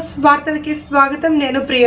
News వార్తలకి స్వాగతం నేను ప్రియ.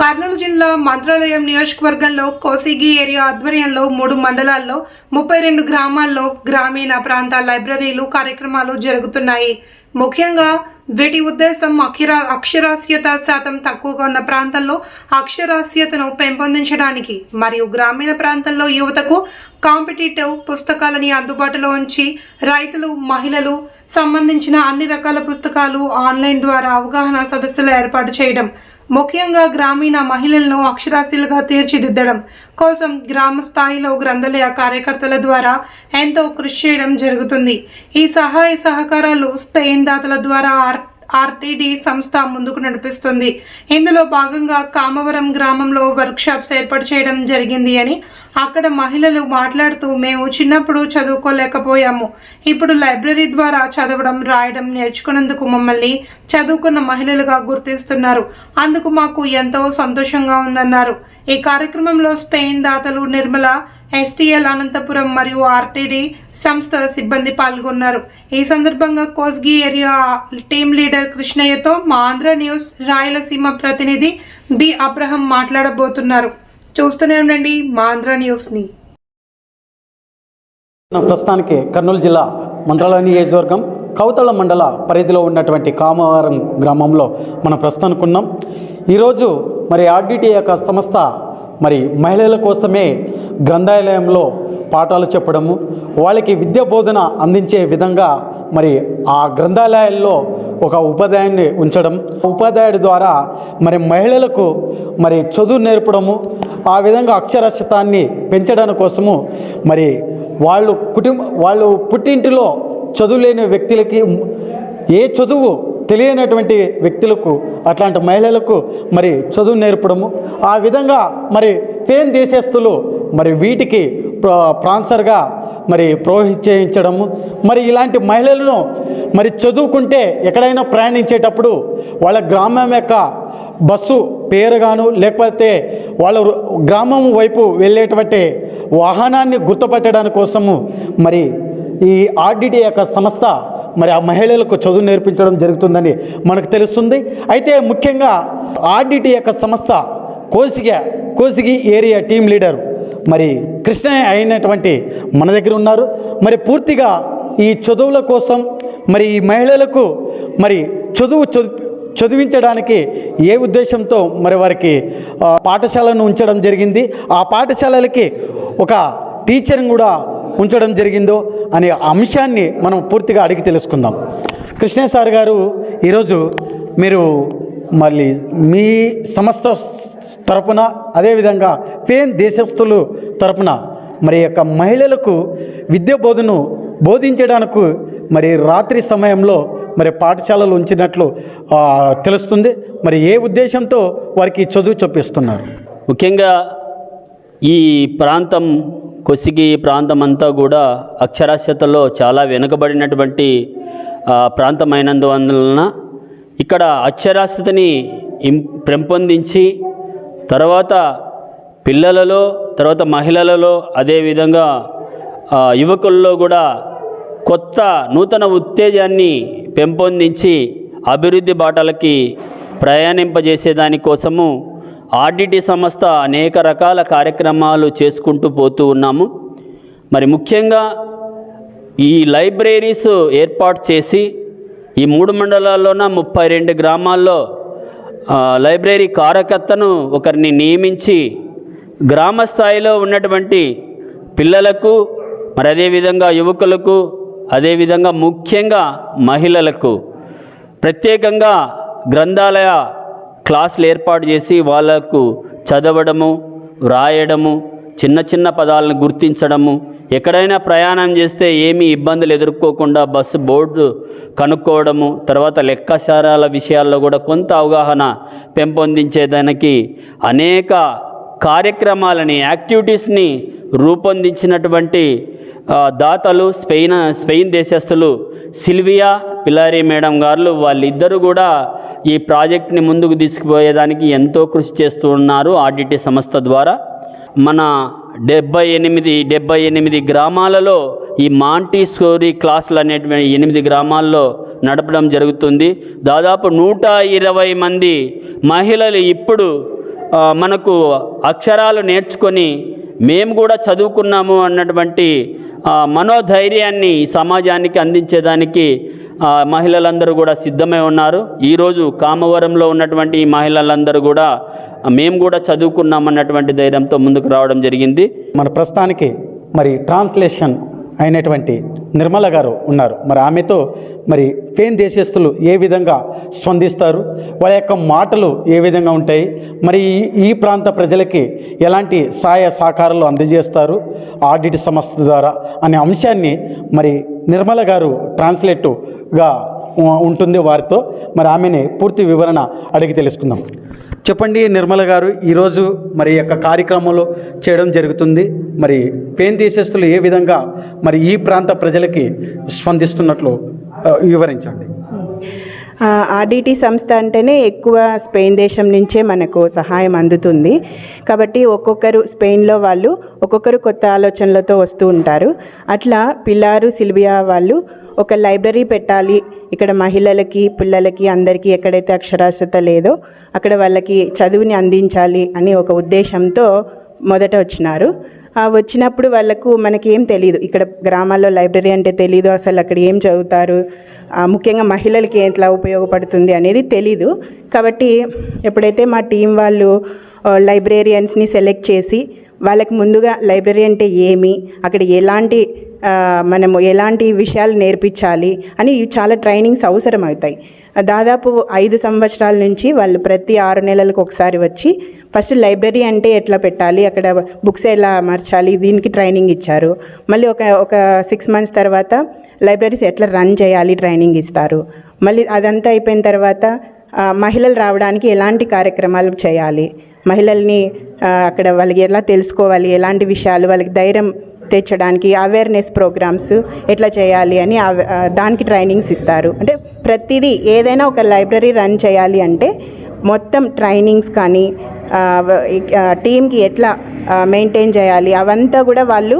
కర్నూలు జిల్లా మంత్రాలయం నియోజకవర్గంలో కోసిగి ఏరియా ఆధ్వర్యంలో మూడు మండలాల్లో ముప్పై రెండు గ్రామాల్లో గ్రామీణ ప్రాంత లైబ్రరీలు కార్యక్రమాలు జరుగుతున్నాయి. ముఖ్యంగా వీటి ఉద్దేశం అక్షరా అక్షరాస్యత శాతం తక్కువగా ఉన్న ప్రాంతంలో అక్షరాస్యతను పెంపొందించడానికి మరియు గ్రామీణ ప్రాంతంలో యువతకు కాంపిటేటివ్ పుస్తకాలని అందుబాటులో ఉంచి రైతులు మహిళలు సంబంధించిన అన్ని రకాల పుస్తకాలు ఆన్లైన్ ద్వారా అవగాహన సదస్సులు ఏర్పాటు చేయడం ముఖ్యంగా గ్రామీణ మహిళలను అక్షరాస్యులుగా తీర్చిదిద్దడం కోసం గ్రామ స్థాయిలో గ్రంథాలయ కార్యకర్తల ద్వారా ఎంతో కృషి చేయడం జరుగుతుంది. ఈ సహాయ సహకారాలు స్పెయిన్ దాతల ద్వారా ఆర్ ఆర్టీడీ సంస్థ ముందుకు నడిపిస్తుంది. ఇందులో భాగంగా కామవరం గ్రామంలో వర్క్షాప్స్ ఏర్పాటు చేయడం జరిగింది అని అక్కడ మహిళలు మాట్లాడుతూ మేము చిన్నప్పుడు చదువుకోలేకపోయాము. ఇప్పుడు లైబ్రరీ ద్వారా చదవడం రాయడం నేర్చుకున్నందుకు మమ్మల్ని చదువుకున్న మహిళలుగా గుర్తిస్తున్నారు. అందుకు మాకు ఎంతో సంతోషంగా ఉందన్నారు. ఈ కార్యక్రమంలో స్పెయిన్ దాతలు నిర్మల ఎస్టీఎల్ అనంతపురం మరియు ఆర్టీడీ సంస్థ సిబ్బంది పాల్గొన్నారు. ఈ సందర్భంగా కోస్గి ఏరియా టీం లీడర్ కృష్ణయ్యతో మా ఆంధ్ర న్యూస్ రాయలసీమ ప్రతినిధి బి. అబ్రహం మాట్లాడబోతున్నారు. చూస్తూనే ఉండండి మా ఆంధ్ర న్యూస్ని. ప్రస్తుతానికి కర్నూలు జిల్లా మంత్రాలయ నియోజకవర్గం కౌతళ మండల పరిధిలో ఉన్నటువంటి కామవరం గ్రామంలో మనం ప్రస్తుతానికి ఉన్నాం. ఈరోజు మరి ఆర్డిటి యొక్క సంస్థ మరి మహిళల కోసమే గ్రంథాలయంలో పాఠాలు చెప్పడము వాళ్ళకి విద్యా బోధన అందించే విధంగా మరి ఆ గ్రంథాలయాల్లో ఒక ఉపాధ్యాయుని ఉంచడం ఉపాధ్యాయుడి ద్వారా మరి మహిళలకు మరి చదువు నేర్పడము ఆ విధంగా అక్షరాస్యతాన్ని పెంచడం కోసము మరి వాళ్ళు కుటుంబ వాళ్ళు పుట్టింటిలో చదువులేని వ్యక్తులకి ఏ చదువు తెలియనటువంటి వ్యక్తులకు అట్లాంటి మహిళలకు మరి చదువు నేర్పడము. ఆ విధంగా మరి పేన్ దేశస్తులు మరి వీటికి ప్రాన్సర్గా మరి ప్రోత్సహించడము. మరి ఇలాంటి మహిళలను మరి చదువుకుంటే ఎక్కడైనా ప్రయాణించేటప్పుడు వాళ్ళ గ్రామం యొక్క బస్సు పేరుగాను లేకపోతే వాళ్ళ గ్రామం వైపు వెళ్ళేటువంటి వాహనాన్ని గుర్తుపట్టడానికి కోసము మరి ఈ ఆర్డిటి యొక్క సంస్థ మరి ఆ మహిళలకు చదువు నేర్పించడం జరుగుతుందని మనకు తెలుస్తుంది. అయితే ముఖ్యంగా ఆర్డిటి యొక్క సంస్థ Kosiga Kosigi area team leader మరి కృష్ణ అయినటువంటి మన దగ్గర ఉన్నారు. మరి పూర్తిగా ఈ చదువుల కోసం మరి ఈ మహిళలకు మరి చదువు చదివించడానికి ఏ ఉద్దేశంతో మరి వారికి పాఠశాలను ఉంచడం జరిగింది. ఆ పాఠశాలలకి ఒక టీచర్ని కూడా ఉంచడం జరిగిందో అనే అంశాన్ని మనం పూర్తిగా అడిగి తెలుసుకుందాం. కృష్ణ సార్ గారు ఈరోజు మీరు మళ్ళీ మీ సంస్థ తరపున అదేవిధంగా పేన్ దేశస్థులు తరపున మరి యొక్క మహిళలకు విద్య బోధను బోధించడానికి మరి రాత్రి సమయంలో మరి పాఠశాలలు ఉంచినట్లు తెలుస్తుంది. మరి ఏ ఉద్దేశంతో వారికి చదువు చూపిస్తున్నారు ముఖ్యంగా ఈ ప్రాంతం కొసిగి ప్రాంతం అంతా కూడా అక్షరాస్యతలో చాలా వెనుకబడినటువంటి ప్రాంతమైనందువలన ఇక్కడ అక్షరాస్యతని పెంపొందించి తర్వాత పిల్లలలో తర్వాత మహిళలలో అదేవిధంగా యువకుల్లో కూడా కొత్త నూతన ఉత్తేజాన్ని పెంపొందించి అభివృద్ధి బాటలకి ప్రయాణింపజేసే దానికోసము ఆర్డిటి సంస్థ అనేక రకాల కార్యక్రమాలు చేసుకుంటూ పోతూ ఉన్నాము. మరి ముఖ్యంగా ఈ లైబ్రరీస్ ఏర్పాటు చేసి ఈ మూడు మండలాల్లోన ముప్పై రెండు గ్రామాల్లో లైబ్రరీ కార్యకర్తను ఒకరిని నియమించి గ్రామ స్థాయిలో ఉన్నటువంటి పిల్లలకు మరి అదేవిధంగా యువకులకు అదేవిధంగా ముఖ్యంగా మహిళలకు ప్రత్యేకంగా గ్రంథాలయ క్లాసులు ఏర్పాటు చేసి వాళ్ళకు చదవడము వ్రాయడము చిన్న చిన్న పదాలను గుర్తించడము ఎక్కడైనా ప్రయాణం చేస్తే ఏమీ ఇబ్బందులు ఎదుర్కోకుండా బస్సు బోర్డు కనుక్కోవడము తర్వాత లెక్కసారాల విషయాల్లో కూడా కొంత అవగాహన పెంపొందించేదానికి అనేక కార్యక్రమాలని యాక్టివిటీస్ని రూపొందించినటువంటి దాతలు స్పెయిన్ స్పెయిన్ దేశస్థులు సిల్వియా పిలారీ మేడం గారు వాళ్ళిద్దరూ కూడా ఈ ప్రాజెక్ట్ని ముందుకు తీసుకుపోయేదానికి ఎంతో కృషి చేస్తూ ఉన్నారు ఆర్డిటి సంస్థ ద్వారా. మన డెబ్బై ఎనిమిది డెబ్బై ఎనిమిది గ్రామాలలో ఈ మాంటీ స్టోరీ క్లాసులు అనేటువంటి ఎనిమిది గ్రామాల్లో నడపడం జరుగుతుంది. దాదాపు నూట ఇరవై మంది మహిళలు ఇప్పుడు మనకు అక్షరాలు నేర్చుకొని మేము కూడా చదువుకున్నాము అన్నటువంటి మనోధైర్యాన్ని ఈ సమాజానికి అందించేదానికి మహిళలందరూ కూడా సిద్ధమై ఉన్నారు. ఈరోజు కామవరంలో ఉన్నటువంటి ఈ మహిళలందరూ కూడా మేము కూడా చదువుకున్నామన్నటువంటి ధైర్యంతో ముందుకు రావడం జరిగింది. మన ప్రస్తుతానికి మరి ట్రాన్స్లేషన్ అయినటువంటి నిర్మల గారు ఉన్నారు. మరి ఆమెతో మరి ఫేన్ దేశస్తులు ఏ విధంగా స్పందిస్తారు? వాళ్ళ యొక్క మాటలు ఏ విధంగా ఉంటాయి? మరి ఈ- ఈ ప్రాంత ప్రజలకి ఎలాంటి సహాయ సహకారాలు అందజేస్తారు? ఆడిట్ సంస్థ ద్వారా అనే అంశాన్ని మరి నిర్మల గారు ట్రాన్స్లేటుగా ఉంటుంది వారితో. మరి ఆమెని పూర్తి వివరణ అడిగి తెలుసుకుందాం. చెప్పండి నిర్మల గారు ఈరోజు మరి యొక్క కార్యక్రమంలో చేయడం జరుగుతుంది. మరి పెయిన్ తీసేస్తులు ఏ విధంగా మరి ఈ ప్రాంత ప్రజలకి స్పందిస్తున్నట్లు వివరించండి. ఆర్డిటీ సంస్థ అంటేనే ఎక్కువ స్పెయిన్ దేశం నుంచే మనకు సహాయం అందుతుంది. కాబట్టి ఒక్కొక్కరు స్పెయిన్లో వాళ్ళు ఒక్కొక్కరు కొత్త ఆలోచనలతో వస్తూ ఉంటారు. అట్లా పిల్లారు సిల్వియా వాళ్ళు ఒక లైబ్రరీ పెట్టాలి ఇక్కడ మహిళలకి పిల్లలకి అందరికీ ఎక్కడైతే అక్షరాస్యత లేదో అక్కడ వాళ్ళకి చదువుని అందించాలి అని ఒక ఉద్దేశంతో మొదట వచ్చినారు. వచ్చినప్పుడు వాళ్ళకు మనకి ఏం తెలియదు ఇక్కడ గ్రామాల్లో లైబ్రరీ అంటే తెలీదు. అసలు అక్కడ ఏం చదువుతారు? ముఖ్యంగా మహిళలకి ఎట్లా ఉపయోగపడుతుంది అనేది తెలీదు. కాబట్టి ఎప్పుడైతే మా టీం వాళ్ళు లైబ్రేరియన్స్ని సెలెక్ట్ చేసి వాళ్ళకి ముందుగా లైబ్రరీ అంటే ఏమి? అక్కడ ఎలాంటి మనము ఎలాంటి విషయాలు నేర్పించాలి అని ఇవి చాలా ట్రైనింగ్స్ అవసరం అవుతాయి దాదాపు ఐదు సంవత్సరాల నుంచి వాళ్ళు ప్రతి ఆరు నెలలకు ఒకసారి వచ్చి ఫస్ట్ లైబ్రరీ అంటే ఎట్లా పెట్టాలి అక్కడ బుక్స్ ఎలా అమర్చాలి దీనికి ట్రైనింగ్ ఇచ్చారు. మళ్ళీ ఒక ఒక సిక్స్ మంత్స్ తర్వాత లైబ్రరీస్ ఎట్లా రన్ చేయాలి ట్రైనింగ్ ఇస్తారు. మళ్ళీ అదంతా అయిపోయిన తర్వాత మహిళలు రావడానికి ఎలాంటి కార్యక్రమాలు చేయాలి మహిళల్ని అక్కడ వాళ్ళకి ఎలా తెలుసుకోవాలి ఎలాంటి విషయాలు వాళ్ళకి ధైర్యం తెచ్చడానికి అవేర్నెస్ ప్రోగ్రామ్స్ ఎట్లా చేయాలి అని అవ- దానికి ట్రైనింగ్స్ ఇస్తారు. అంటే ప్రతిదీ ఏదైనా ఒక లైబ్రరీ రన్ చేయాలి అంటే మొత్తం ట్రైనింగ్స్ కానీ టీంకి టీమ్కి ఎట్లా మెయింటైన్ చేయాలి అవంతా కూడా వాళ్ళు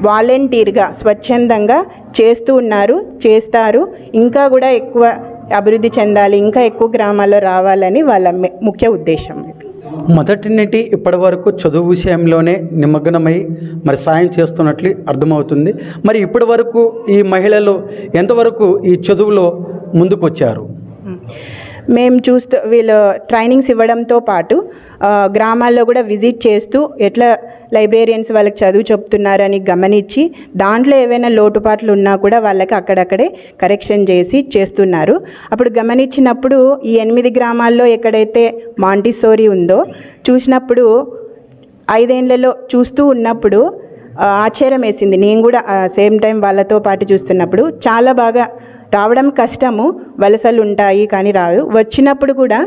వాలంటీర్గా స్వచ్ఛందంగా చేస్తూ ఉన్నారు చేస్తారు. ఇంకా కూడా ఎక్కువ అభివృద్ధి చెందాలి ఇంకా ఎక్కువ గ్రామాల్లో రావాలని వాళ్ళ ముఖ్య ఉద్దేశం మొదటి నుండి ఇప్పటి వరకు చదువు విషయంలోనే నిమగ్నమై మరి సాయం చేస్తున్నట్లు అర్థమవుతుంది. మరి ఇప్పటి వరకు ఈ మహిళలు ఎంతవరకు ఈ చదువులో ముందుకొచ్చారు? మేము. చూస్తూ వీళ్ళు ట్రైనింగ్స్ ఇవ్వడంతో పాటు గ్రామాల్లో కూడా విజిట్ చేస్తూ ఎట్లా లైబ్రేరియన్స్ వాళ్ళకి చదువు చెప్తున్నారని గమనించి దాంట్లో ఏవైనా లోటుపాట్లు ఉన్నా కూడా వాళ్ళకి అక్కడక్కడే కరెక్షన్ చేసి చేస్తున్నారు. అప్పుడు గమనించినప్పుడు ఈ ఎనిమిది గ్రామాల్లో ఎక్కడైతే మాంటిసోరీ ఉందో చూసినప్పుడు ఐదేళ్ళలో చూస్తూ ఉన్నప్పుడు ఆశ్చర్యం వేసింది నేను కూడా సేమ్ టైం వాళ్ళతో పాటు చూస్తున్నప్పుడు చాలా బాగా రావడం కష్టము వలసలు ఉంటాయి కానీ రాదు. వచ్చినప్పుడు కూడా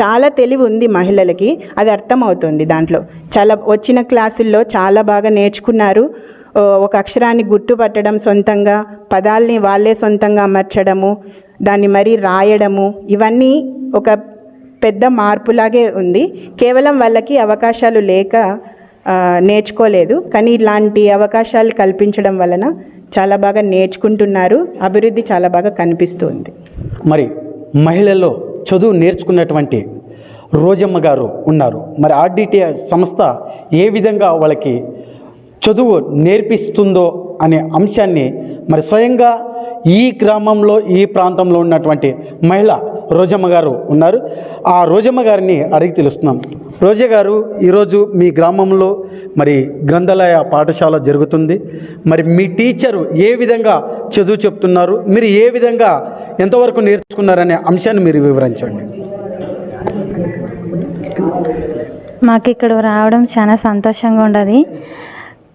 చాలా తెలివి ఉంది మహిళలకి. అది అర్థమవుతుంది దాంట్లో. చాలా వచ్చిన క్లాసుల్లో చాలా బాగా నేర్చుకున్నారు. ఒక అక్షరాన్ని గుర్తుపట్టడం సొంతంగా పదాల్ని వాళ్ళే సొంతంగా అమర్చడము దాన్ని మరీ రాయడము ఇవన్నీ ఒక పెద్ద మార్పులాగే ఉంది. కేవలం వాళ్ళకి అవకాశాలు లేక నేర్చుకోలేదు. కానీ ఇలాంటి అవకాశాలు కల్పించడం వలన చాలా బాగా నేర్చుకుంటున్నారు. అభివృద్ధి చాలా బాగా కనిపిస్తుంది. మరి మహిళల్లో చదువు నేర్చుకున్నటువంటి రోజమ్మ గారు ఉన్నారు. మరి ఆర్డిటిఐ సంస్థ ఏ విధంగా వాళ్ళకి చదువు నేర్పిస్తుందో అనే అంశాన్ని మరి స్వయంగా ఈ గ్రామంలో ఈ ప్రాంతంలో ఉన్నటువంటి మహిళ రోజమ్మ గారు ఉన్నారు. ఆ రోజమ్మ గారిని అడిగి తెలుస్తున్నాం. రోజా గారు ఈరోజు మీ గ్రామంలో మరి గ్రంథాలయ పాఠశాల జరుగుతుంది. మరి మీ టీచరు ఏ విధంగా చదువు చెప్తున్నారు మీరు ఏ విధంగా ఎంతవరకు నేర్చుకున్నారనే అంశాన్ని మీరు వివరించండి. మాకు ఇక్కడ రావడం చాలా సంతోషంగా ఉండదు.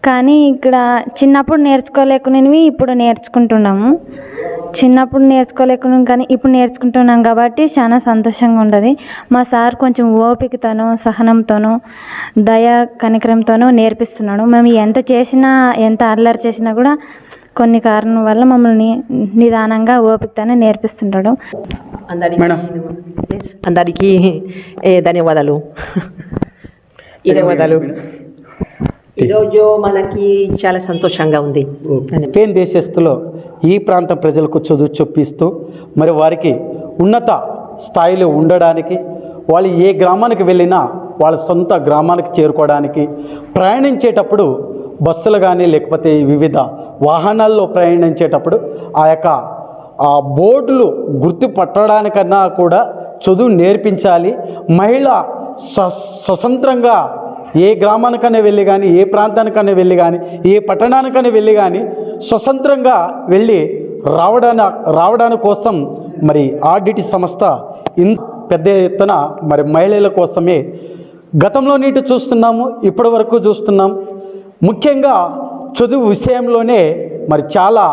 కానీ ఇక్కడ చిన్నప్పుడు నేర్చుకోలేకునేవి ఇప్పుడు నేర్చుకుంటున్నాము. చిన్నప్పుడు నేర్చుకోలేకున్నాం కానీ ఇప్పుడు నేర్చుకుంటున్నాం కాబట్టి చాలా సంతోషంగా ఉండదు మా సార్ కొంచెం ఓపికతోనూ సహనంతోనూ దయ కనికరంతోనూ నేర్పిస్తున్నాడు. మేము ఎంత చేసినా ఎంత అల్లరి చేసినా కూడా కొన్ని కారణం వల్ల మమ్మల్ని నిదానంగా ఓపికతోనే నేర్పిస్తుంటాడు. అందరికి ధన్యవాదాలు. ధన్యవాదాలు. ఈరోజు మనకి చాలా సంతోషంగా ఉంది. స్పెయిన్ దేశస్తులో ఈ ప్రాంత ప్రజలకు చదువు చెప్పిస్తూ మరి వారికి ఉన్నత స్థాయిలో ఉండడానికి వాళ్ళు ఏ గ్రామానికి వెళ్ళినా వాళ్ళ సొంత గ్రామానికి చేరుకోవడానికి ప్రయాణించేటప్పుడు బస్సులు కానీ లేకపోతే వివిధ వాహనాల్లో ప్రయాణించేటప్పుడు ఆ యొక్క ఆ బోర్డులు గుర్తుపట్టడానికన్నా కూడా చదువు నేర్పించాలి. మహిళ స్వ స్వతంత్రంగా ఏ గ్రామానికైనా వెళ్ళి కానీ ఏ ప్రాంతానికైనా వెళ్ళి కానీ ఏ పట్టణానికైనా వెళ్ళి కానీ స్వతంత్రంగా వెళ్ళి రావడాని రావడాని కోసం మరి ఆర్డిటి సంస్థ ఇన్ పెద్ద ఎత్తున మరి మహిళల కోసమే గతంలో నీటి చూస్తున్నాము ఇప్పటి వరకు చూస్తున్నాం. ముఖ్యంగా చదువు విషయంలోనే మరి చాలా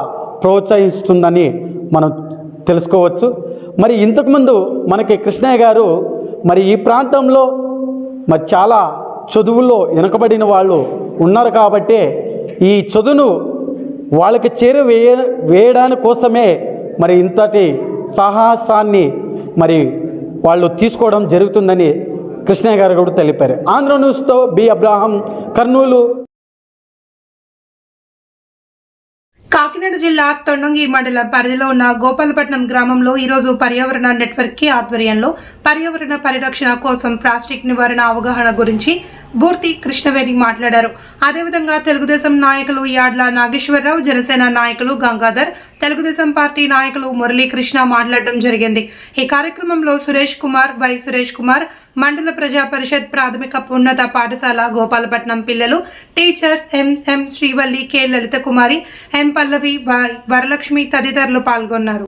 ప్రోత్సహిస్తుందని మనం తెలుసుకోవచ్చు. మరి ఇంతకుముందు మనకి కృష్ణయ్య గారు మరి ఈ ప్రాంతంలో మరి చాలా చదువుల్లో వెనుకబడిన వాళ్ళు ఉన్నారు కాబట్టే ఈ చదువును వాళ్ళకి చేరు వేయడాని కోసమే మరి ఇంతటి సాహసాన్ని మరి వాళ్ళు తీసుకోవడం జరుగుతుందని కృష్ణయ్య గారు కూడా తెలిపారు. ఆంధ్ర న్యూస్తో బి. అబ్రాహం కర్నూలు కాకినాడ జిల్లా తొండంగి మండల పరిధిలో ఉన్న గోపాలపట్నం గ్రామంలో ఈరోజు పర్యావరణ నెట్వర్క్కి ఆధ్వర్యంలో పర్యావరణ పరిరక్షణ కోసం ప్లాస్టిక్ నివారణ అవగాహన గురించి బూర్తి కృష్ణవేణి మాట్లాడారు. అదేవిధంగా తెలుగుదేశం నాయకులు యాడ్ల నాగేశ్వరరావు జనసేన నాయకులు గంగాధర్ తెలుగుదేశం పార్టీ నాయకులు మురళీకృష్ణ మాట్లాడడం జరిగింది. ఈ కార్యక్రమంలో సురేష్ కుమార్ వై సురేష్ కుమార్ మండల ప్రజా పరిషత్ ప్రాథమిక ఉన్నత పాఠశాల గోపాలపట్నం పిల్లలు teachers MM Srivalli K Lalitha Kumari M Pallavi Y Varalakshmi తదితరులు పాల్గొన్నారు.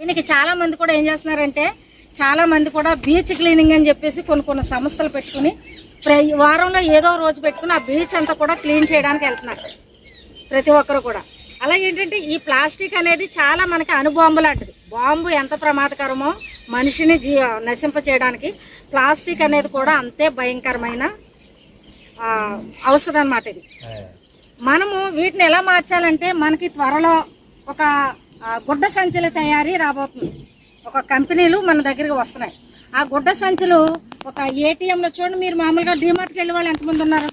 దీనికి చాలా మంది కూడా ఏం చేస్తున్నారంటే చాలా మంది కూడా బీచ్ క్లీనింగ్ అని చెప్పేసి కొన్ని కొన్ని సంస్థలు పెట్టుకుని ప్ర- వారంలో ఏదో రోజు పెట్టుకుని ఆ బీచ్ అంతా కూడా క్లీన్ చేయడానికి వెళ్తున్నారు. ప్రతి ఒక్కరు కూడా. అలాగే ఏంటంటే ఈ ప్లాస్టిక్ అనేది చాలా మనకి అణుబాంబు లాంటిది. బాంబు ఎంత ప్రమాదకరమో మనిషిని జీ నశింప చేయడానికి ప్లాస్టిక్ అనేది కూడా అంతే భయంకరమైన అవసరం ఔషధం ఇది. మనము వీటిని ఎలా మార్చాలంటే మనకి త్వరలో ఒక గుడ్డ సంచుల తయారీ రాబోతుంది. ఒక కంపెనీలు మన దగ్గరికి వస్తున్నాయి. ఆ గుడ్డ సంచులు ఒక ఏటీఎంలో చూడండి మీరు మామూలుగా డిమార్ట్కి వెళ్ళే వాళ్ళు ఎంతమంది ఉన్నారు?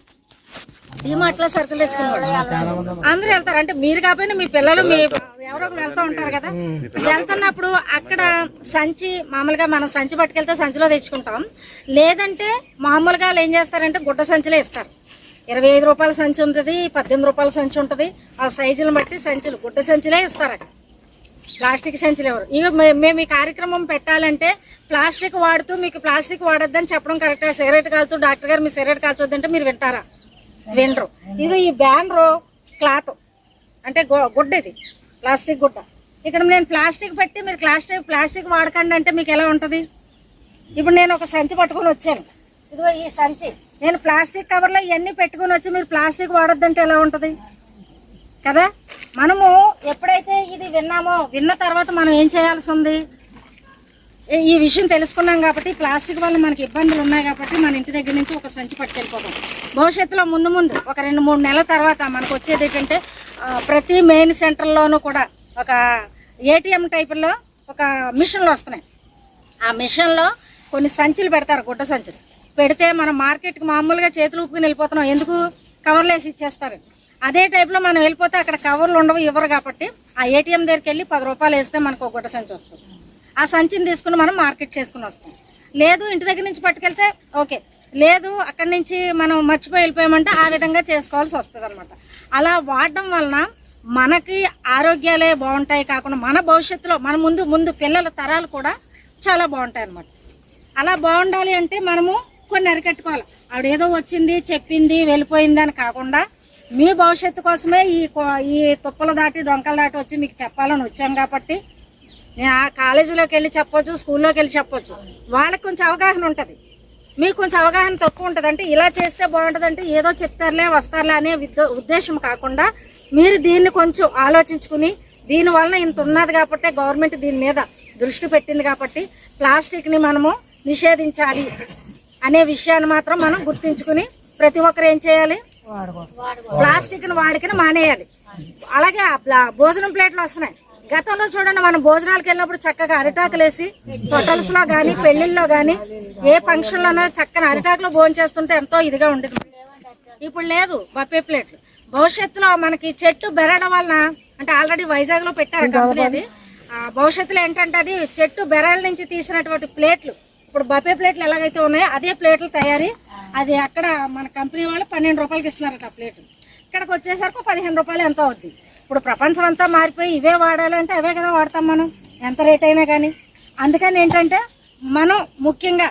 డిమార్ట్లో సరుకులు తెచ్చుకునే అందరూ వెళ్తారు. అంటే మీరు కాకపోయినా మీ పిల్లలు మీ ఎవరో ఒకరు వెళ్తూ ఉంటారు కదా. వెళ్తున్నప్పుడు అక్కడ సంచి మామూలుగా మనం సంచి పట్టుకెళ్తే సంచిలో తెచ్చుకుంటాం. లేదంటే మామూలుగా వాళ్ళు ఏం చేస్తారంటే గుడ్డ సంచిలో ఇస్తారు. ఇరవై ఐదు రూపాయల సంచి ఉంటుంది పద్దెనిమిది రూపాయల సంచి ఉంటుంది. ఆ సైజులను బట్టి సంచులు గుడ్డ సంచులే ఇస్తారు అక్కడ. ప్లాస్టిక్ సంచులు ఎవరు? ఇక మేము ఈ కార్యక్రమం పెట్టాలంటే ప్లాస్టిక్ వాడుతూ మీకు ప్లాస్టిక్ వాడొద్దని చెప్పడం కరెక్ట్గా సిగరెట్ కాలుతూ డాక్టర్ గారు మీ సిగరెట్ కాల్చొద్దంటే మీరు వింటారా? వినరు. ఇది ఈ బ్యానర్ క్లాత్. అంటే గుడ్డ ఇది. ప్లాస్టిక్ గుడ్డ. ఇక్కడ నేను ప్లాస్టిక్ పెట్టి మీరు ప్లాస్టిక్ ప్లాస్టిక్ వాడకండి అంటే మీకు ఎలా ఉంటుంది? ఇప్పుడు నేను ఒక సంచి పట్టుకొని వచ్చాను. ఇదిగో ఈ సంచి. నేను ప్లాస్టిక్ కవర్లో ఇవన్నీ పెట్టుకొని వచ్చి మీరు ప్లాస్టిక్ వాడొద్దంటే ఎలా ఉంటుంది? కదా? మనము ఎప్పుడైతే ఇది విన్నామో విన్న తర్వాత మనం ఏం చేయాల్సి ఉంది? ఈ- విషయం తెలుసుకున్నాం కాబట్టి ప్లాస్టిక్ వల్ల మనకి ఇబ్బందులు ఉన్నాయి కాబట్టి మన ఇంటి దగ్గర నుంచి ఒక సంచి పట్టుకెళ్ళిపోతాం. భవిష్యత్తులో ముందు ముందు ఒక రెండు మూడు నెలల తర్వాత మనకు వచ్చేది ఏంటంటే ప్రతి మెయిన్ సెంటర్లోనూ కూడా ఒక ఏటీఎం టైపులో ఒక మిషన్లు వస్తున్నాయి. ఆ మిషన్లో కొన్ని సంచులు పెడతారు గుడ్డ సంచులు. పెడితే మనం మార్కెట్కి మామూలుగా చేతులు ఊపుకుని వెళ్ళిపోతున్నాం. ఎందుకు? కవర్లు వేసి ఇచ్చేస్తారు. అదే టైప్లో మనం వెళ్ళిపోతే అక్కడ కవర్లు ఉండవు ఇవ్వరు కాబట్టి ఆ ఏటీఎం దగ్గరికి వెళ్ళి పది రూపాయలు వేస్తే మనకు ఒక గుట్ట సంచి వస్తుంది. ఆ సంచిని తీసుకుని మనం మార్కెట్ చేసుకుని వస్తాం. లేదు ఇంటి దగ్గర నుంచి పట్టుకెళ్తే ఓకే. లేదు అక్కడి నుంచి మనం మర్చిపోయి వెళ్ళిపోయామంటే ఆ విధంగా చేసుకోవాల్సి వస్తుంది అనమాట అలా వాడడం వలన మనకి ఆరోగ్యాలే బాగుంటాయి కాకుండా మన భవిష్యత్తులో మన ముందు ముందు పిల్లల తరాలు కూడా చాలా బాగుంటాయి అన్నమాట అలా బాగుండాలి అంటే మనము కొన్ని అరికట్టుకోవాలి. ఆవిడ ఏదో వచ్చింది చెప్పింది వెళ్ళిపోయింది అని కాకుండా మీ భవిష్యత్తు కోసమే ఈ ఈ తుప్పలు దాటి డొంకలు దాటి వచ్చి మీకు చెప్పాలని వచ్చాం కాబట్టి నేను ఆ కాలేజీలోకి వెళ్ళి చెప్పొచ్చు స్కూల్లోకి వెళ్ళి చెప్పొచ్చు. వాళ్ళకి కొంచెం అవగాహన ఉంటుంది. మీకు కొంచెం అవగాహన తక్కువ ఉంటుంది అంటే ఇలా చేస్తే బాగుంటుంది అంటే ఏదో చెప్తారులే వస్తారులే అనే ఉద్దేశం కాకుండా మీరు దీన్ని కొంచెం ఆలోచించుకుని దీనివలన ఇంత ఉన్నది కాబట్టి గవర్నమెంట్ దీని మీద దృష్టి పెట్టింది కాబట్టి ప్లాస్టిక్ని మనము నిషేధించాలి అనే విషయాన్ని మాత్రం మనం గుర్తించుకుని ప్రతి ఒక్కరు ఏం చేయాలి? ప్లాస్టిక్ వాడికని మానేయాలి. అలాగే భోజనం ప్లేట్లు వస్తున్నాయి. గతంలో చూడండి మనం భోజనాలకు వెళ్ళినప్పుడు చక్కగా అరిటాకులు వేసి హోటల్స్లో గానీ పెళ్ళిళ్ళలో గానీ ఏ ఫంక్షన్ లోనో చక్కని అరిటాకులో భోజనం చేస్తుంటే ఎంతో ఇదిగా ఉండేది. ఇప్పుడు లేదు బఫే ప్లేట్లు. భవిష్యత్తులో మనకి చెట్టు బెరడం వలన అంటే ఆల్రెడీ వైజాగ్లో పెట్టారు కంపెనీ అది. భవిష్యత్తులో ఏంటంటే అది చెట్టు బెరల నుంచి తీసినటువంటి ప్లేట్లు ఇప్పుడు బఫే ప్లేట్లు ఎలాగైతే ఉన్నాయో అదే ప్లేట్లు తయారీ అది అక్కడ మన కంపెనీ వాళ్ళు పన్నెండు రూపాయలకి ఇస్తున్నారట ఆ ప్లేట్. ఇక్కడికి వచ్చేసరికి పదిహేను రూపాయలు ఎంతో అవుద్ది. ఇప్పుడు ప్రపంచం అంతా మారిపోయి ఇవే వాడాలంటే అవే కదా వాడతాం మనం. ఎంత రేట్ అయినా కానీ అందుకని ఏంటంటే మనం ముఖ్యంగా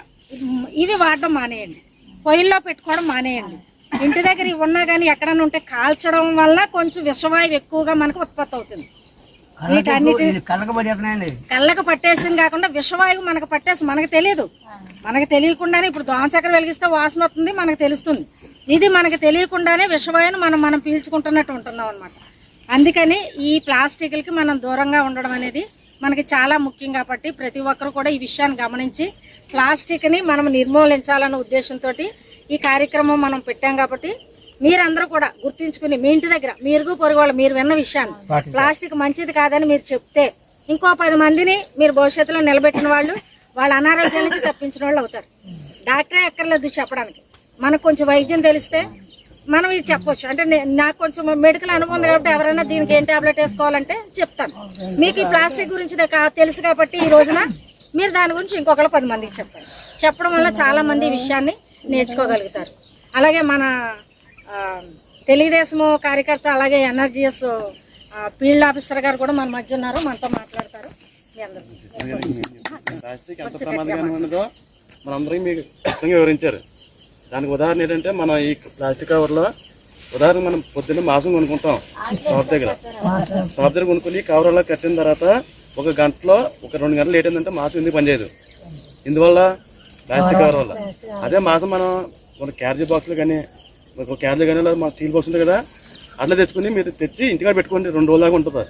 ఇవి వాడడం మానేయండి. పొయ్యిల్లో పెట్టుకోవడం మానేయండి. ఇంటి దగ్గర ఇవి ఉన్నా కానీ ఎక్కడైనా ఉంటే కాల్చడం వల్ల కొంచెం విషవాయువు ఎక్కువగా మనకు ఉత్పత్తి అవుతుంది. వీటన్నిటి కళ్ళకు పట్టేసింది కాకుండా విషవాయువు మనకు పట్టేసి మనకు తెలియదు మనకు తెలియకుండానే ఇప్పుడు దోమచక్ర వెలిగిస్తే వాసన వస్తుంది మనకు తెలుస్తుంది. ఇది మనకు తెలియకుండానే విషవాయువును మనం మనం పీల్చుకుంటున్నట్టు ఉంటున్నాం అనమాట అందుకని ఈ ప్లాస్టిక్లకి మనం దూరంగా ఉండడం అనేది మనకి చాలా ముఖ్యం కాబట్టి ప్రతి ఒక్కరు కూడా ఈ విషయాన్ని గమనించి ప్లాస్టిక్ని మనం నిర్మూలించాలన్న ఉద్దేశంతో ఈ కార్యక్రమం మనం పెట్టాం కాబట్టి మీరందరూ కూడా గుర్తించుకుని మీ ఇంటి దగ్గర మీరు పొరుగు వాళ్ళు మీరు విన్న విషయాన్ని ప్లాస్టిక్ మంచిది కాదని మీరు చెప్తే ఇంకో పది మందిని మీరు భవిష్యత్తులో నిలబెట్టిన వాళ్ళు వాళ్ళ అనారోగ్యాల నుంచి తప్పించిన వాళ్ళు అవుతారు. డాక్టరే ఎక్కర్లేదు చెప్పడానికి. మనకు కొంచెం వైద్యం తెలిస్తే మనం ఇది చెప్పొచ్చు. అంటే నాకు కొంచెం మెడికల్ అనుభవం కాబట్టి ఎవరైనా దీనికి ఏం టాబ్లెట్ వేసుకోవాలంటే చెప్తాను. మీకు ఈ ప్లాస్టిక్ గురించి తెలుసు కాబట్టి ఈ రోజున మీరు దాని గురించి ఇంకొకరు పది మందికి చెప్తారు చెప్పడం వల్ల చాలామంది ఈ విషయాన్ని నేర్చుకోగలుగుతారు. అలాగే మన తెలుగుదేశము తెలుగుదేశం కార్యకర్త అలాగే ఎన్ఆర్జీఎస్ ఫీల్డ్ ఆఫీసర్ గారు కూడా మన మధ్య ఉన్నారు. మనతో మాట్లాడతారు. ప్లాస్టిక్ ఎంత ప్రమాదకరంగా ఉన్నదో మనందరికీ మీకు ఖచ్చితంగా వివరించారు. దానికి ఉదాహరణ ఏంటంటే మనం ఈ ప్లాస్టిక్ కవర్లో ఉదాహరణ మనం పొద్దున్న మాసం కొనుక్కుంటాం షాప్ దగ్గర. షాప్ దగ్గర కొనుక్కుని కవర్లో కట్టిన తర్వాత ఒక గంటలో ఒక రెండు గంటలు లేట్ ఏంటంటే మాసం ఎందుకు పనిచేయదు ఇందువల్ల ప్లాస్టిక్ కవర్ వల్ల. అదే మాసం మనం మన క్యారేజీ బాక్స్లు కానీ ఒక క్యారేజీ కానీ లేదా మన స్టీల్ బాక్స్ ఉంటుంది కదా అట్లా తెచ్చుకుని మీరు తెచ్చి ఇంటికాడ పెట్టుకోండి రెండు రోజులాగా ఉంటుంది.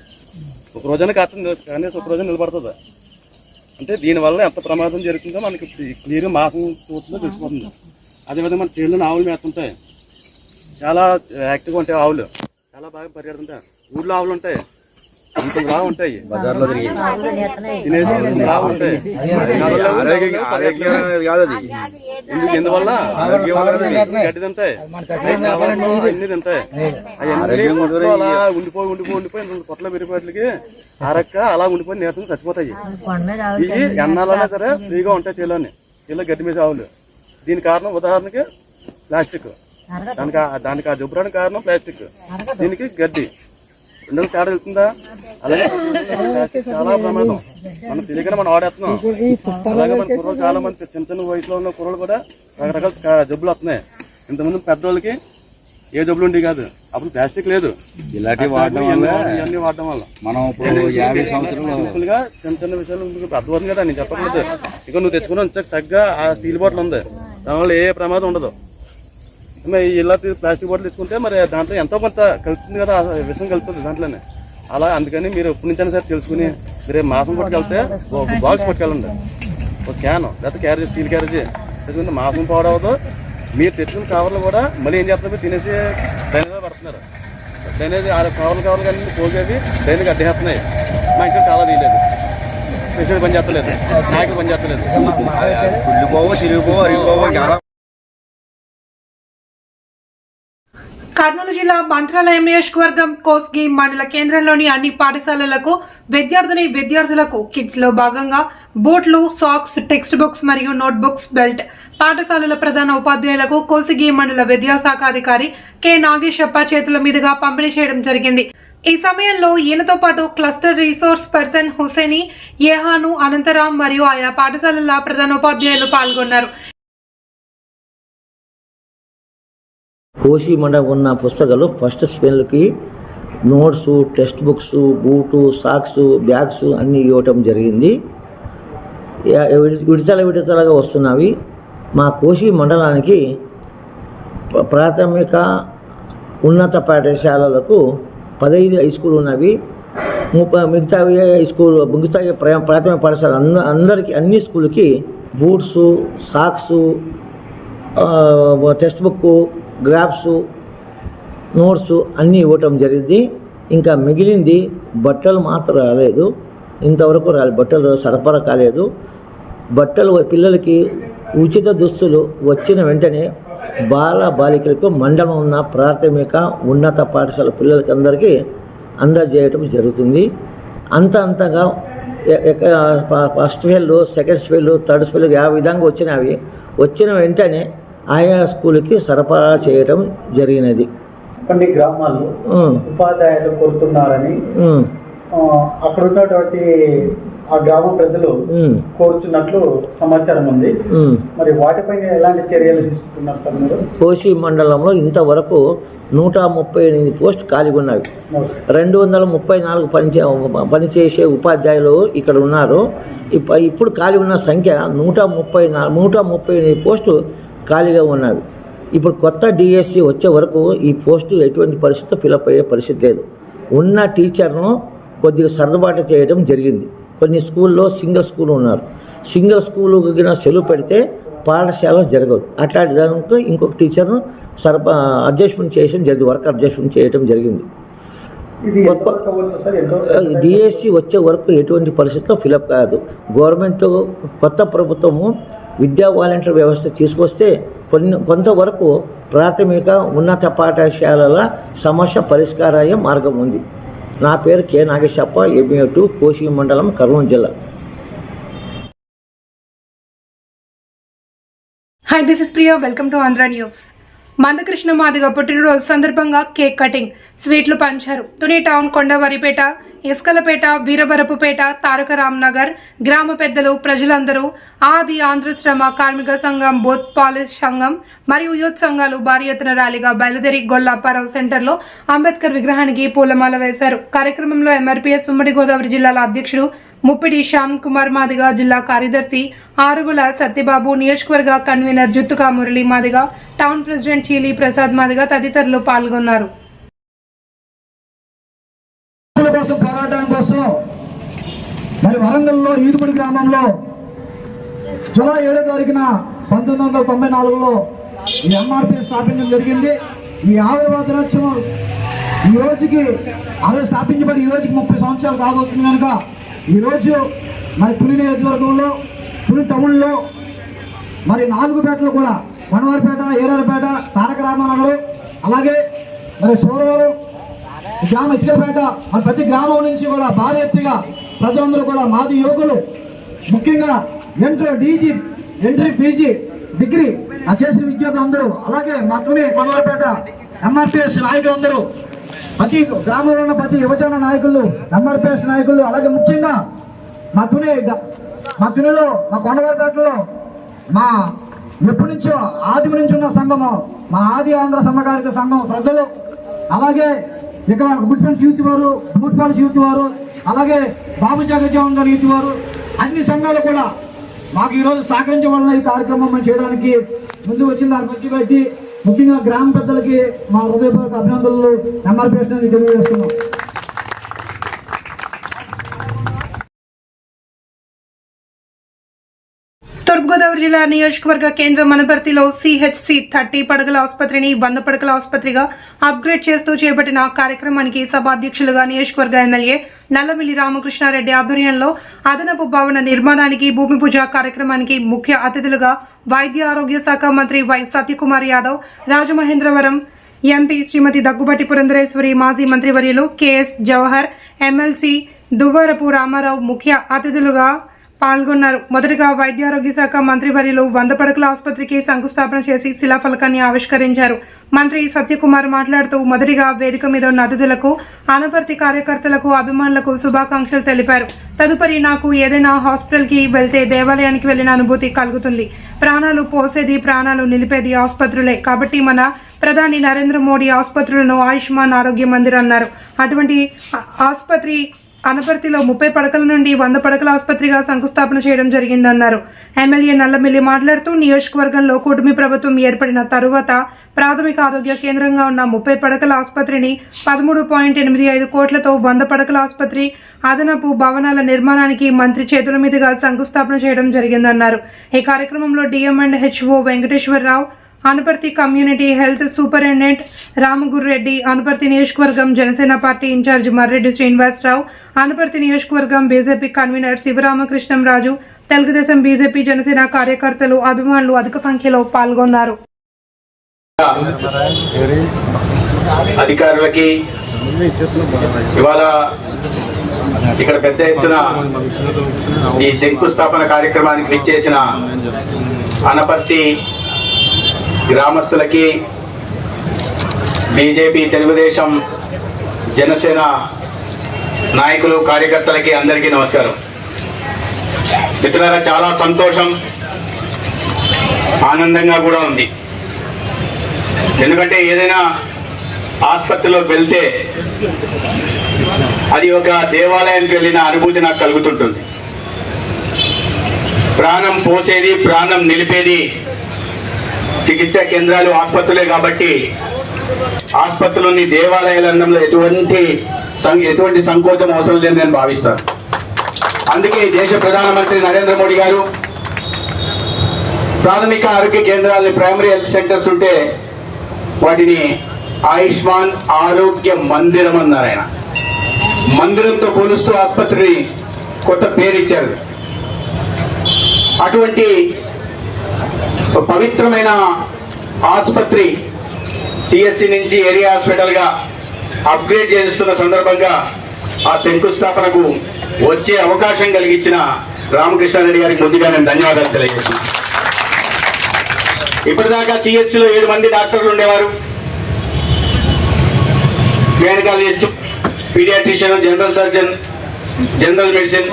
ఒక రోజైనా కాస్తుంది కనీసం ఒక రోజు నిలబడుతుంది. అంటే దీనివల్ల ఎంత ప్రమాదం జరుగుతుందో మనకి క్లియర్గా మాసం చూస్తుందో తెలిసిపోతుంది. అదేవిధంగా మన చేనులో ఆవులు మేస్తుంటాయి చాలా యాక్టివ్గా ఉంటాయి ఆవులు. చాలా బాగా పరిగెడుతుంటాయి ఊళ్ళో ఆవులు ఉంటాయి. బాగా ఉంటాయి. బజార్లో తినేసి ఎందుకు? ఎందువల్ల? గడ్డి తింటాయి. అన్ని తింటాయి. అవన్నీ ఉండిపోయి ఉండిపోయి ఉండిపోయి రెండు పొట్ల పెరిగిపోయేట్లకి అరక్క అలా ఉండిపోయి నీరసం చచ్చిపోతాయి. ఇవి ఎన్నాలైనా సరే ఫ్రీగా ఉంటాయి చేలోని చేలో గడ్డి మీద ఆవులు. దీని కారణం ఉదాహరణకి ప్లాస్టిక్. దానికి దానికి ఆ జబ్బురానికి కారణం ప్లాస్టిక్. దీనికి గడ్డి. రెండు తేడా వెళ్తుందా అలాగే చాలా ప్రమాదం. మనం తెలియకనే మనం వాడేస్తున్నాం అలాగే మన కుర్రలు చాలా మంది చిన్న చిన్న వయసులో ఉన్న కుర్రలు కూడా రకరకాల జబ్బులు వస్తున్నాయి. ఇంతమంది పెద్దోళ్ళకి ఏ జబ్బులు ఉండేవి కాదు. అప్పుడు ప్లాస్టిక్ లేదు. ఇలాంటివి వాడడం వల్ల ఇవన్నీ వాడడం వల్ల. మనం ఇప్పుడు యాభై సంవత్సరాలు గా చిన్న చిన్న విషయాలు అర్థమవుతుంది కదా నేను చెప్పట్లేదు ఇక నువ్వు తెచ్చుకుని చక్కగా ఆ స్టీల్ బాటిల్ ఉంది. దానివల్ల ఏ ప్రమాదం ఉండదు. మరి ఇలా ప్లాస్టిక్ బాటిల్ తీసుకుంటే మరి దాంట్లో ఎంతో కొంత కలుపుతుంది కదా ఆ విషయం కలుపుతుంది దాంట్లోనే అలా అందుకని మీరు ఎప్పటి నుంచైనా సరే తెలుసుకుని మీరు మాసం పట్టుకెళ్తే ఒక బాక్స్ పట్టుకెళ్ళండి ఒక క్యాన్ లేకపోతే క్యారేజ్ స్టీల్ క్యారేజ్ తెచ్చుకుంటే మాసం పాడవదు మీరు తెచ్చుకున్న కవర్లు కూడా మళ్ళీ ఏం చేస్తారు మీరు తినేసి డ్రైనేజ్ పడుతున్నారు డ్రైనేజ్ ఆ కవర్లు కవర్లు కానీ పోగేవి డ్రైనేజ్ అడ్డేస్తున్నాయి మా ఇంట్లో చాలా తీయలేదు పేషెంట్ పని చేస్తలేదు నాయకులు పని చేస్తలేదు కుళ్ళిపోవు చిరిగిపోవు అరిగిపోవు కర్నూలు జిల్లా మంత్రాలయం నియోజకవర్గం కోస్గి మండల కేంద్రంలోని అన్ని పాఠశాలలకు విద్యార్థిని విద్యార్థులకు కిట్స్లో భాగంగా బూట్లు సాక్స్ టెక్స్ట్ బుక్స్ మరియు నోట్బుక్స్ బెల్ట్ పాఠశాలల ప్రధాన ఉపాధ్యాయులకు కోసిగి మండల విద్యాశాఖ అధికారి కె. నాగేశప్ప చేతుల మీదుగా పంపిణీ చేయడం జరిగింది. ఈ సమయంలో ఈయనతో పాటు క్లస్టర్ రీసోర్స్ పర్సన్ హుసేని ఏహాను అనంతరాం మరియు ఆయా పాఠశాలల ప్రధానోపాధ్యాయులు పాల్గొన్నారు. కోసి మండలం ఉన్న పుస్తకాలు first స్పెల్కి notes text books boot socks bags అన్నీ ఇవ్వటం జరిగింది. విడతల విడతలుగా వస్తున్నవి. మా కోసి మండలానికి ప్రాథమిక ఉన్నత పాఠశాలలకు పదహైదు హై స్కూల్ ఉన్నవి. ముప్పై మిగతా హై స్కూల్ మిగతా ప్రాథమిక పాఠశాల అంద అందరికీ అన్ని స్కూల్కి boots socks text book graphs notes అన్నీ ఇవ్వటం జరిగింది. ఇంకా మిగిలింది బట్టలు మాత్రం రాలేదు. ఇంతవరకు రాలేదు బట్టలు సరఫరా కాలేదు. బట్టలు పిల్లలకి ఉచిత దుస్తులు వచ్చిన వెంటనే బాల బాలికలకు మండలం ఉన్న ప్రాథమిక ఉన్నత పాఠశాల పిల్లలకి అందరికీ అందజేయటం జరుగుతుంది. అంత అంతగా first fail second fail third fail ఆ విధంగా వచ్చినవి. వచ్చిన వెంటనే ఆయా స్కూల్కి సరఫరా చేయటం జరిగినది. కొన్ని గ్రామాల్లో ఉపాధ్యాయులు కోరుతున్నారని అక్కడ ఉన్నటువంటి ఆ గ్రామ ప్రజలు కోరుచున్నట్లు సమాచారం ఉంది. మరి వాటిపైన ఎలాంటి చర్యలు తీసుకుంటున్నారు సార్ మీరు? కోసి మండలంలో ఇంతవరకు నూట ముప్పై ఎనిమిది పోస్ట్ ఖాళీగా ఉన్నవి. రెండు వందల ముప్పై నాలుగు పనిచే పనిచేసే ఉపాధ్యాయులు ఇక్కడ ఉన్నారు. ఇప్ప- ఇప్పుడు ఖాళీ ఉన్న సంఖ్య నూట ముప్పై నూట ముప్పై ఎనిమిది పోస్టు ఖాళీగా ఉన్నవి ఇప్పుడు కొత్త డిఎస్సి వచ్చే వరకు ఈ పోస్టు ఎటువంటి పరిస్థితి ఫిలప్ అయ్యే పరిస్థితి లేదు. ఉన్న టీచర్ను కొద్దిగా సర్దుబాటు చేయడం జరిగింది. కొన్ని స్కూల్లో సింగిల్ స్కూల్ ఉన్నారు. సింగిల్ స్కూల్ సెలవు పెడితే పాఠశాల జరగదు. అట్లాంటి దానికి ఇంకొక టీచర్ను సరఫ అడ్జస్ట్మెంట్ చేయడం జరిగింది. వర్క్ అడ్జస్ట్మెంట్ చేయడం జరిగింది. డిఎస్సి వచ్చే వరకు ఎటువంటి పరిస్థితుల్లో ఫిలప్ కాదు. గవర్నమెంట్ కొత్త ప్రభుత్వము విద్యా వాలంటీర్ వ్యవస్థ తీసుకొస్తే కొన్ని కొంతవరకు ప్రాథమిక ఉన్నత పాఠశాలల సమస్య పరిష్కారయ్యే మార్గం ఉంది. నా పేరు కె నాగేశప్ప ఎంఏ టూ కోసి మండలం కర్నూలు జిల్లా. Hi this is Priya welcome to Andhra news Mandakrishna Madiga పుట్టినరోజు సందర్భంగా కేక్ కటింగ్. స్వీట్లు పంచారు. తుని టౌన్ కొండవరిపేట ఇస్కలపేట వీరబరపుపేట తారక రామ్నగర్ గ్రామ పెద్దలు ప్రజలందరూ ఆది ఆంధ్రశ్రమ కార్మిక సంఘం బోత్ పాలిస్ సంఘం మరియు యూత్ సంఘాలు భారీ ఎత్తున ర్యాలీగా బయలుదేరి గొల్లాపారావు సెంటర్లో అంబేద్కర్ విగ్రహానికి పూలమాల వేశారు. కార్యక్రమంలో ఎంఆర్పీఎస్ ఉమ్మడి గోదావరి జిల్లాల అధ్యక్షుడు ముప్పిడి శ్యామ్ కుమార్ మాదిగ జిల్లా కార్యదర్శి ఆరుగుల సత్యబాబు నియోజకవర్గ convener Juttuka Murali Madiga town president Cheeli Prasad Madiga తదితరులు పాల్గొన్నారు. హక్కుల కోసం పోరాటం కోసం. మరి వరంగల్లో ఈదుపడి గ్రామంలో జూలై ఏడో తారీఖున పంతొమ్మిది వందల తొంభై నాలుగులో ఈ ఎంఆర్పీ స్థాపించడం జరిగింది. ఈ ఆవిర్భావ దినోత్సవం ఈ రోజుకి ఆ స్థాపించబడి ఈ రోజుకి ముప్పై సంవత్సరాలు కాబోతుంది కనుక ఈరోజు మరి పులి నియోజకవర్గంలో పులి టౌన్లో మరి నాలుగు పేటలు కూడా వనవారిపేట ఏరాలపేట తారక రామానగరం అలాగే మరి సోరవరం గ్రామ ఇసుకపేట మన ప్రతి గ్రామం నుంచి కూడా భారీ ఎత్తుగా ప్రజలందరూ కూడా మాది యువకులు ముఖ్యంగా entry DG entry PG degree ఆ చేసిన విద్యార్థులు అందరూ అలాగే మా తుని ఎంఆర్పిఎస్ ఎంఆర్పిఎస్ నాయకులందరూ ప్రతి గ్రామంలో ఉన్న ప్రతి యువజన నాయకులు ఎంఆర్పిఎస్ నాయకులు అలాగే ముఖ్యంగా మా తుని మా తునిలో మా కొండగారిపేటలో మా ఎప్పటి నుంచో ఆదిమ నుంచి ఉన్న సంఘము మా ఆది ఆంధ్ర సమకాలిక సంఘం పెద్దలు అలాగే ఇక్కడ గుడ్ఫెన్స్ యూత్ వారు గుడ్ యూత్ వారు అలాగే బాబు జగజ్జీవన్ గారి యూత్ వారు అన్ని సంఘాలు కూడా మాకు ఈరోజు సహకరించడం ఈ కార్యక్రమం చేయడానికి ముందు వచ్చిన దాని మంచి వ్యక్తి ముఖ్యంగా గ్రామ పెద్దలకి మా హృదయపూర్వక అభినందనలు ఎంఆర్పీ తెలియజేస్తున్నాం. జిల్లా నియోజకవర్గ కేంద్రం మనపర్తిలో సిహెచ్సి థర్టీ పడకల ఆసుపత్రిని వంద పడకల ఆసుపత్రిగా అప్గ్రేడ్ చేస్తూ చేపట్టిన కార్యక్రమానికి సభాధ్యక్షులుగా నియోజకవర్గ ఎమ్మెల్యే నల్లమిల్లి రామకృష్ణారెడ్డి ఆధ్వర్యంలో అదనపు భవన నిర్మాణానికి భూమి పూజ కార్యక్రమానికి ముఖ్య అతిథులుగా వైద్య ఆరోగ్య శాఖ మంత్రి వై సత్యకుమార్ యాదవ్ రాజమహేంద్రవరం ఎంపీ శ్రీమతి దగ్గుబట్టి పురంధరేశ్వరి మాజీ మంత్రివర్యులు కెఎస్ జవహర్ ఎమ్మెల్సీ దువ్వరపు రామారావు ముఖ్య అతిథులుగా పాల్గొన్నారు. మొదటగా వైద్యారోగ్య శాఖ మంత్రివర్యులు వంద పడకల ఆసుపత్రికి శంకుస్థాపన చేసి శిలాఫలకాన్ని ఆవిష్కరించారు. మంత్రి సత్యకుమార్ మాట్లాడుతూ మొదటిగా వేదిక మీద ఉన్న అతిథులకు ఆనపర్తి కార్యకర్తలకు అభిమానులకు శుభాకాంక్షలు తెలిపారు. తదుపరి నాకు ఏదైనా హాస్పిటల్కి వెళ్తే దేవాలయానికి వెళ్ళిన అనుభూతి కలుగుతుంది. ప్రాణాలు పోసేది ప్రాణాలు నిలిపేది ఆసుపత్రులే. కాబట్టి మన ప్రధాని నరేంద్ర మోడీ ఆసుపత్రులను ఆయుష్మాన్ ఆరోగ్య మందిర్ అన్నారు. అటువంటి ఆసుపత్రి అనపర్తిలో ముప్పై పడకల నుండి వంద పడకల ఆసుపత్రిగా శంకుస్థాపన చేయడం జరిగిందన్నారు. ఎమ్మెల్యే నల్లమిల్లి మాట్లాడుతూ నియోజకవర్గంలో కూటమి ప్రభుత్వం ఏర్పడిన తరువాత ప్రాథమిక ఆరోగ్య కేంద్రంగా ఉన్న ముప్పై పడకల ఆసుపత్రిని పదమూడు పాయింట్ ఎనిమిది ఐదు కోట్లతో వంద పడకల ఆసుపత్రి అదనపు భవనాల నిర్మాణానికి మంత్రి చేతుల మీదుగా శంకుస్థాపన చేయడం జరిగిందన్నారు. ఈ కార్యక్రమంలో DM and HO Venkateswararao Anuparthi community health superintendent Ramagurreddy Anuparthi నియోజకవర్గం జనసేన పార్టీ ఇన్ఛార్జ్ మర్రెడ్డి శ్రీనివాసరావు అనుపర్తి నియోజకవర్గం BJP convener Sivaramakrishnamraju Telugudesam BJP Janasena కార్యకర్తలు అభిమానులు అధిక సంఖ్యలో పాల్గొన్నారు. అధికారులకి ఇవాళ ఇక్కడ పెద్ద ఎత్తున ఈ శంకుస్థాపన కార్యక్రమానికి విచ్చేసిన అనపర్తి గ్రామస్తులకి బీజేపీ తెలుగుదేశం జనసేన నాయకులు కార్యకర్తలకి అందరికీ నమస్కారం. మిత్రులారా చాలా సంతోషం ఆనందంగా కూడా ఉంది. ఎందుకంటే ఏదైనా ఆసుపత్రిలోకి వెళ్తే అది ఒక దేవాలయానికి వెళ్ళిన అనుభూతి నాకు కలుగుతుంటుంది. ప్రాణం పోసేది ప్రాణం నిలిపేది చికిత్సా కేంద్రాలు ఆసుపత్రులే కాబట్టి ఆసుపత్రులని దేవాలయాల ఎటువంటి ఎటువంటి సంకోచం అవసరం లేదని నేను భావిస్తాను. అందుకే దేశ ప్రధానమంత్రి నరేంద్ర మోడీ గారు ప్రాథమిక ఆరోగ్య కేంద్రాలని ప్రైమరీ హెల్త్ సెంటర్స్ ఉంటే వాటిని ఆయుష్మాన్ ఆరోగ్య మందిరం అన్నారు ఆయన. మందిరంతో పోలుస్తూ ఆసుపత్రిని కొత్త పేరు ఇచ్చారు. అటువంటి పవిత్రమైన ఆసుపత్రి సిఎస్సి నుంచి ఏరియా హాస్పిటల్గా అప్గ్రేడ్ చేస్తున్న సందర్భంగా ఆ శంకుస్థాపనకు వచ్చే అవకాశం కలిగించిన రామకృష్ణారెడ్డి గారికి ముందుగా నేను ధన్యవాదాలు తెలియజేస్తున్నాను. ఇప్పటిదాకా సిఎస్సిలో ఏడు మంది డాక్టర్లు ఉండేవారు. Gynaecologist paediatrician general surgeon general medicine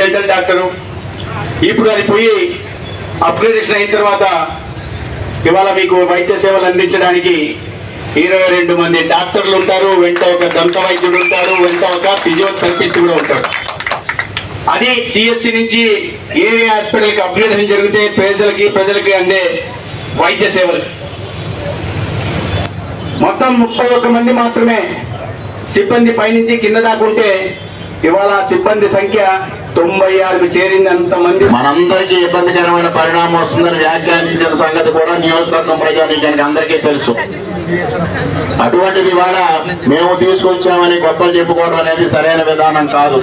dental doctor. ఇప్పుడు అది పోయి అప్గ్రేడేషన్ అయిన తర్వాత ఇవాళ మీకు వైద్య సేవలు అందించడానికి ఇరవై రెండు మంది డాక్టర్లు ఉంటారు వెంట ఒక దంత వైద్యుడు ఉంటారు వెంట ఒక ఫిజియోథెరపిస్ట్ కూడా ఉంటాడు అది సిఎస్సి నుంచి ఏరియా హాస్పిటల్కి అప్గ్రేడేషన్ జరిగితే పేదలకి ప్రజలకి అందే వైద్య సేవలు. మొత్తం ముప్పై ఒక్క మంది మాత్రమే సిబ్బంది పైనుంచి కింద దాకా ఉంటే ఇవాళ సిబ్బంది సంఖ్య తొంభై ఆరుకు చేరింది అంతమంది మనందరికీ ఇబ్బందికరమైన పరిణామం వస్తుందని వ్యాఖ్యానించిన సంగతి కూడా నియోజకవర్గం ప్రజానీకానికి అందరికీ తెలుసు. అటువంటిది ఇవాళ మేము తీసుకొచ్చామని గొప్పలు చెప్పుకోవడం అనేది సరైన విధానం కాదు.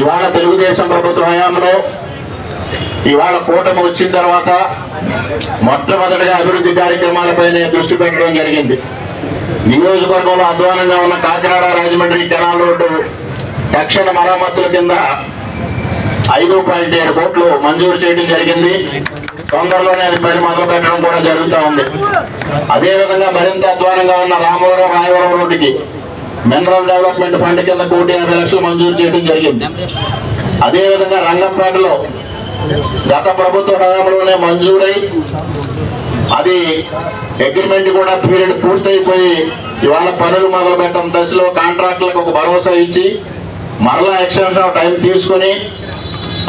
ఇవాళ తెలుగుదేశం ప్రభుత్వ హయాంలో ఇవాళ కూటమి వచ్చిన తర్వాత మొట్టమొదటిగా అభివృద్ధి కార్యక్రమాలపైనే దృష్టి పెట్టడం జరిగింది. నియోజకవర్గంలో అధ్వానంగా ఉన్న కాకినాడ రాజమండ్రి కెనాల్ రోడ్డు తక్షణ మరమ్మతుల కింద ఐదు పాయింట్ ఏడు కోట్లు మంజూరు చేయడం జరిగింది. తొందరలోనే అది పని మొదలు పెట్టడం కూడా జరుగుతూ ఉంది. అదేవిధంగా మరింత అధ్వానంగా ఉన్న రామవరం రాయవరం రోడ్డుకి మినరల్ డెవలప్మెంట్ ఫండ్ కింద కోటి యాభై లక్షలు మంజూరు చేయడం జరిగింది. అదేవిధంగా రంగంపేటలో గత ప్రభుత్వ హయాంలోనే మంజూరై అది అగ్రిమెంట్ కూడా పీరియడ్ పూర్తయిపోయి ఇవాళ పనులు మొదలు పెట్టడం దశలో కాంట్రాక్టులకు ఒక భరోసా ఇచ్చి మరలా ఎక్స్టెన్షన్ ఆఫ్ టైం తీసుకుని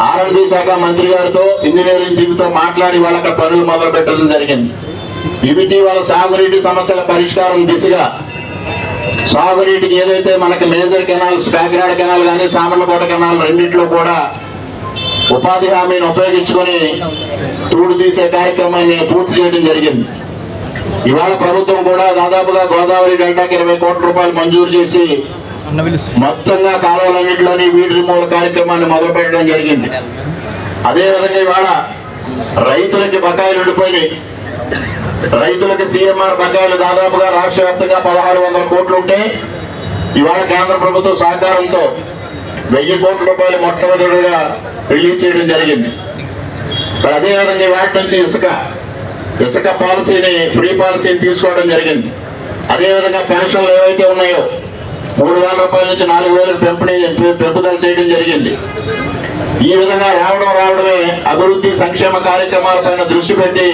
ఆర్ఎండి శాఖ మంత్రి గారితో ఇంజనీరింగ్తో మాట్లాడి వాళ్ళ పనులు మొదలు పెట్టడం జరిగింది. ఇవిటి వాళ్ళ సాగునీటి సమస్యల పరిష్కారం దిశగా సాగునీటికి ఏదైతే మనకి మేజర్ కెనాల్స్ కాకినాడ కెనాల్ కానీ సామర్లకోట కెనాల్ రెండింటిలో కూడా ఉపాధి హామీని ఉపయోగించుకొని తూడు తీసే కార్యక్రమాన్ని పూర్తి చేయడం జరిగింది. ఇవాళ ప్రభుత్వం కూడా దాదాపుగా గోదావరి డెల్టాకి ఇరవై కోట్ల రూపాయలు మంజూరు చేసి మొత్తంగా కాలువలన్నింటిలోని వీటి రిమూవల్ కార్యక్రమాన్ని మొదలు పెట్టడం జరిగింది అదేవిధంగా ఇవాళ రైతులకి బకాయిలు ఉండిపోయినాయి. రైతులకి సీఎంఆర్ బకాయిలు దాదాపుగా రాష్ట్ర వ్యాప్తంగా పదహారు వందల కోట్లు ఉంటే ఇవాళ కేంద్ర ప్రభుత్వ సహకారంతో వెయ్యి కోట్ల రూపాయలు మొట్టమొదటిగా రిలీజ్ చేయడం జరిగింది. మరి అదేవిధంగా వాటి నుంచి ఇసుక ఇసుక పాలసీని ఫ్రీ పాలసీని తీసుకోవడం జరిగింది. అదేవిధంగా పెన్షన్లు ఏవైతే ఉన్నాయో మూడు వేల రూపాయల నుంచి నాలుగు వేలకు పెంపుని పెంపుదల చేయడం జరిగింది. ఈ విధంగా రావడం రావడమే అభివృద్ధి సంక్షేమ కార్యక్రమాలపైన దృష్టి పెట్టి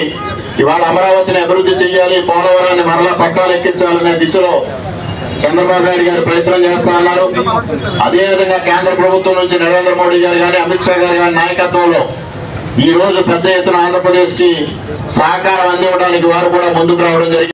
ఇవాళ అమరావతిని అభివృద్ధి చేయాలి పోలవరాన్ని మరలా పట్టాలు ఎక్కించాలనే దిశలో చంద్రబాబు నాయుడు గారు ప్రయత్నం చేస్తా ఉన్నారు. అదేవిధంగా కేంద్ర ప్రభుత్వం నుంచి నరేంద్ర మోడీ గారు కానీ అమిత్ షా గారు కానీ నాయకత్వంలో ఈ రోజు పెద్ద ఎత్తున ఆంధ్రప్రదేశ్కి సహకారం అందివ్వడానికి వారు కూడా ముందుకు రావడం జరిగింది.